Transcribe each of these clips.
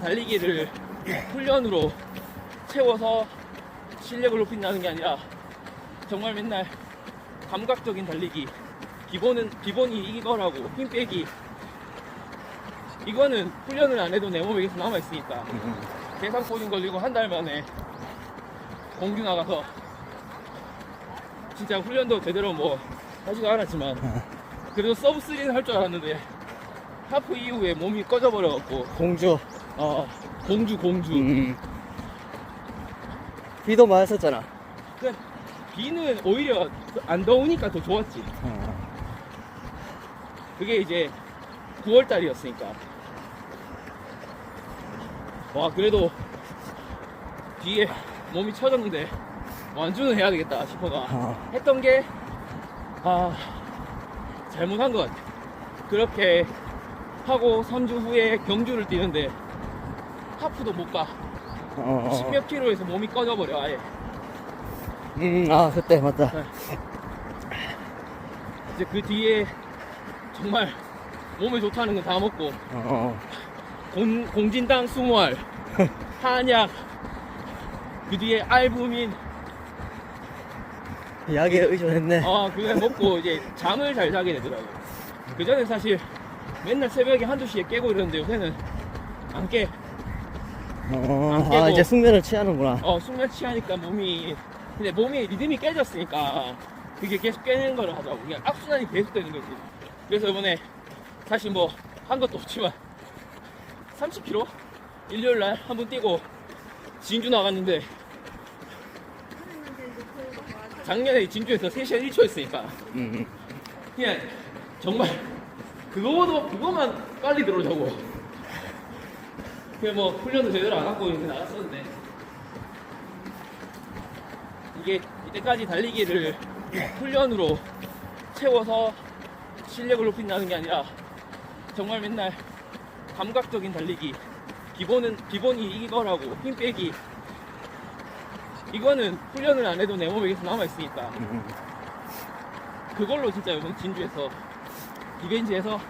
달리기를 훈련으로 채워서 실력을 높인다는 게 아니라 정말 맨날 감각적인 달리기 기본은 기본이 이거라고 힘 빼기 이거는 훈련을 안 해도 내 몸에 계속 남아 있으니까 대상포진 걸리고 한 달 만에 공주 나가서 진짜 훈련도 제대로 뭐 하지도 않았지만 그래도 서브 3는 할 줄 알았는데 하프 이후에 몸이 꺼져버려갖고 공주. 어 공주 공주 음. 비도 많았었잖아. 그 비는 오히려 안 더우니까 더 좋았지 어. 그게 이제 9월 달이었으니까 와 그래도 뒤에 몸이 처졌는데 완주는 해야 되겠다 싶어가 어. 했던 게 아, 잘못한 것 같아. 그렇게 하고 3주 후에 경주를 뛰는데 하프도 못 가. 어. 10몇 킬로에서 몸이 꺼져버려 아예. 음, 아, 그때, 맞다. 이제 그 뒤에 정말 몸에 좋다는 건 다 먹고 어. 공, 공진당 20알, 한약, 그 뒤에 알부민, 약에 의존했네. 아, 그거 먹고 이제 잠을 잘 자게 되더라고요. 그 전에 사실 맨날 새벽에 한두 시에 깨고 이러는데 요새는 안 깨. 어. 안 아, 깨고. 이제 숙면을 취하는구나. 어, 숙면 취하니까 몸이, 근데 몸이 리듬이 깨졌으니까 그게 계속 깨는 거를 하자고. 그냥 악순환이 계속 되는 거지. 그래서 이번에 사실 뭐한 것도 없지만 30km? 일요일 날 한 번 뛰고 진주 나갔는데 작년에 진주에서 3시간 1초 했으니까 음. 그냥 정말 그거도 그거만 빨리 들어오자고 그냥 뭐 훈련도 제대로 안 하고 이렇게 나갔었는데 이게 이때까지 달리기를 훈련으로 채워서 실력을 높인다는 게 아니라 정말 맨날 감각적인 달리기 기본은 기본이 이거라고 힘 빼기 이거는 훈련을 안 해도 내 몸에 계속 남아 있으니까 음. 그걸로 진짜 이번 진주에서 리벤지에서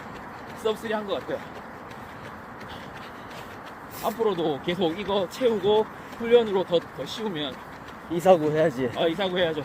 서브3 한것 같아요. 앞으로도 계속 이거 채우고 훈련으로 더, 더 씌우면 이사구 해야지. 아 이사구 해야죠.